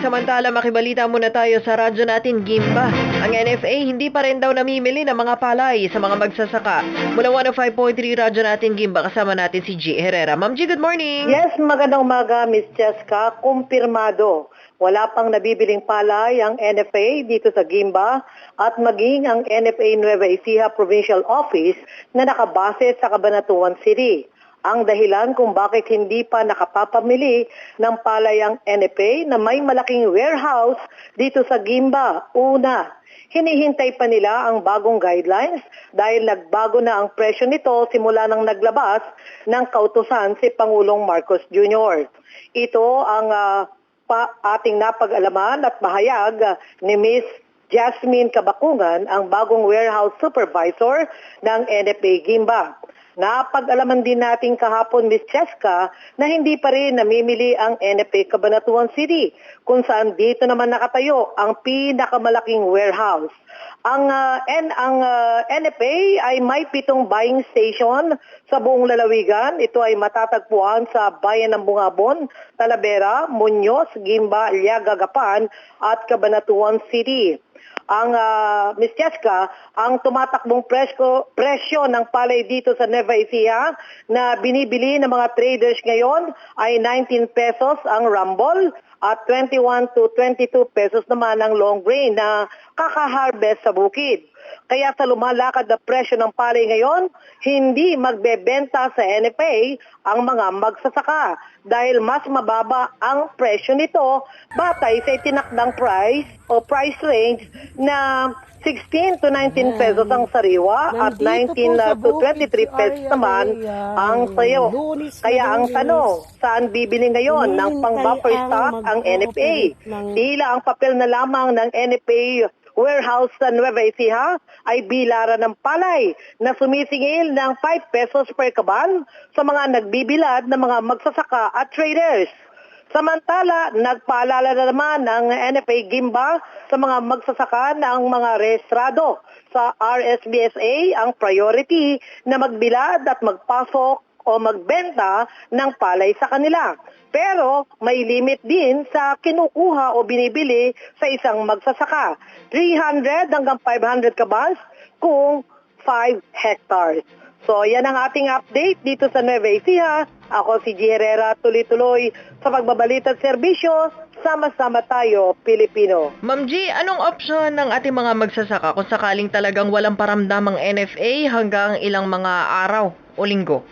samantala makibalita muna tayo sa radyo natin Gimba. Ang NFA hindi pa rin daw namimili ng mga palay sa mga magsasaka. Mula 105.3 radyo natin Gimba kasama natin si G. Herrera. Ma'am G, good morning. Yes, magandang umaga, Miss Cheska. Kumpirmado. Wala pang nabibiling palay ang NFA dito sa Gimba at maging ang NFA Nueva Ecija Provincial Office na nakabase sa Cabanatuan City. Ang dahilan kung bakit hindi pa nakapapamili ng palay ang NFA na may malaking warehouse dito sa Gimba. Una, hinihintay pa nila ang bagong guidelines dahil nagbago na ang presyo nito simula nang naglabas ng kautusan si Pangulong Marcos Jr. Ito ang ah, pa ating napag-alaman at mahayag ah, ni Miss Jasmine Kabakungan, ang bagong warehouse supervisor ng NFA Gimba. Napag-alaman din natin kahapon, Miss Cheska, na hindi pa rin namimili ang NFA Cabanatuan City, kung saan dito naman nakatayo ang pinakamalaking warehouse. Ang ah, N ang ah, NFA ay may pitong buying station sa buong lalawigan. Ito ay matatagpuan sa Bayan ng Bungabon, Talavera, Muñoz, Gimba, Liaga, Gapan at Cabanatuan City ang uh, Ms. Cheska, ang tumatakbong presyo, presyo ng palay dito sa Nueva Ecija na binibili ng mga traders ngayon ay 19 pesos ang rumble at 21 to 22 pesos naman ang long grain na kakaharvest sa bukid. Kaya sa lumalakad na presyo ng palay ngayon, hindi magbebenta sa NFA ang mga magsasaka dahil mas mababa ang presyo nito batay sa itinakdang price o price range na 16 to 19 pesos ang sariwa at 19 na to 23 pesos naman ang sayo. Kaya ang tanong, saan bibili ngayon ng pang-buffer stock ang NFA? Tila ang papel na lamang ng NFA warehouse sa Nueva Ecija ay bilaran ng palay na sumisingil ng 5 pesos per kaban sa mga nagbibilad ng mga magsasaka at traders. Samantala, nagpaalala na naman ng NFA Gimba sa mga magsasaka ang mga rehistrado sa RSBSA ang priority na magbilad at magpasok o magbenta ng palay sa kanila. Pero may limit din sa kinukuha o binibili sa isang magsasaka. 300 hanggang 500 kabas kung 5 hectares. So yan ang ating update dito sa Nueva Ecija. Ako si G. Herrera, tuloy-tuloy sa pagbabalita at serbisyo. Sama-sama tayo, Pilipino. Ma'am G, anong option ng ating mga magsasaka kung sakaling talagang walang paramdamang NFA hanggang ilang mga araw o linggo?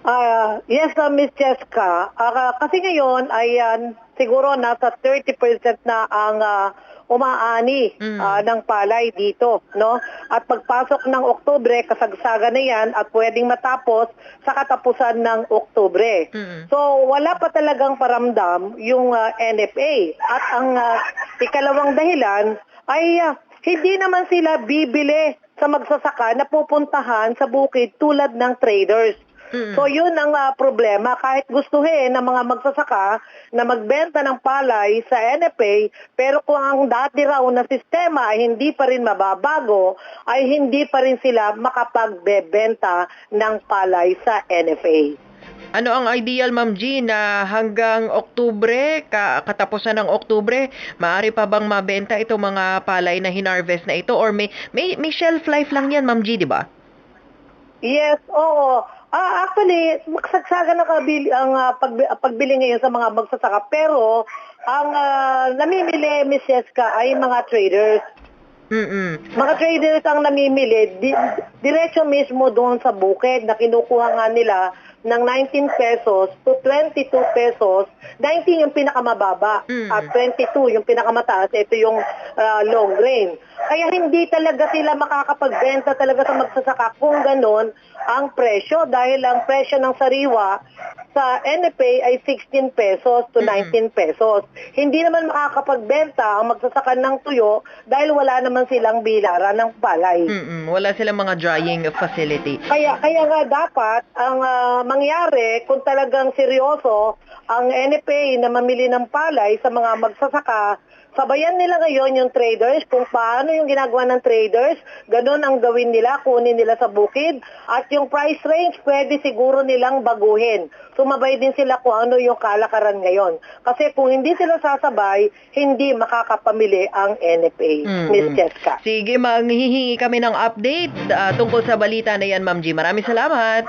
Ah, yes, uh, Miss Jessica. Ah, kasi ngayon ay ah, siguro nasa 30% na ang ah, umaani Mm. ah, ng palay dito, no? At pagpasok ng Oktubre, kasagsagan na 'yan at pwedeng matapos sa katapusan ng Oktubre. Mm. So, wala pa talagang paramdam yung ah, NFA. At ang ah, ikalawang dahilan ay ah, hindi naman sila bibili sa magsasaka na pupuntahan sa bukid tulad ng traders. Mm. So yun ang ah, problema. Kahit gustuhin ng mga magsasaka na magbenta ng palay sa NFA, pero kung ang dati raw na sistema ay hindi pa rin mababago, ay hindi pa rin sila makapagbebenta ng palay sa NFA. Ano ang ideal, Ma'am G, na hanggang Oktubre, ka katapusan ng Oktubre, maaari pa bang mabenta itong mga palay na hinarvest na ito? Or may, may, may shelf life lang yan, Ma'am G, di ba? Yes, oo. Ah, actually, magsagsaga na kabili, ang ah, pagbi- pagbili ngayon sa mga magsasaka. Pero, ang ah, namimili, Miss Jessica, ay mga traders. Mm-mm. Mga traders ang namimili, di, diretso mismo doon sa bukid na kinukuha nga nila ng 19 pesos to 22 pesos. 19 yung pinakamababa Mm. at 22 yung pinakamataas. Ito yung ah, long grain. Kaya hindi talaga sila makakapagbenta talaga sa magsasaka kung ganon ang presyo dahil ang presyo ng sariwa sa NFA ay 16 pesos to Mm. 19 pesos. Hindi naman makakapagbenta ang magsasaka ng tuyo dahil wala naman silang bilaran ng palay. Mm-mm. Wala silang mga drying facility. Kaya kaya nga dapat ang ah, mangyari kung talagang seryoso ang NFA na mamili ng palay sa mga magsasaka Sabayan nila ngayon yung traders kung paano yung ginagawa ng traders, ganun ang gawin nila, kunin nila sa bukid. At yung price range, pwede siguro nilang baguhin. Sumabay din sila kung ano yung kalakaran ngayon. Kasi kung hindi sila sasabay, hindi makakapamili ang NFA, Mm, Miss mm. Cheska. Sige, manghihingi kami ng update ah, tungkol sa balita na yan, Ma'am G. Maraming salamat.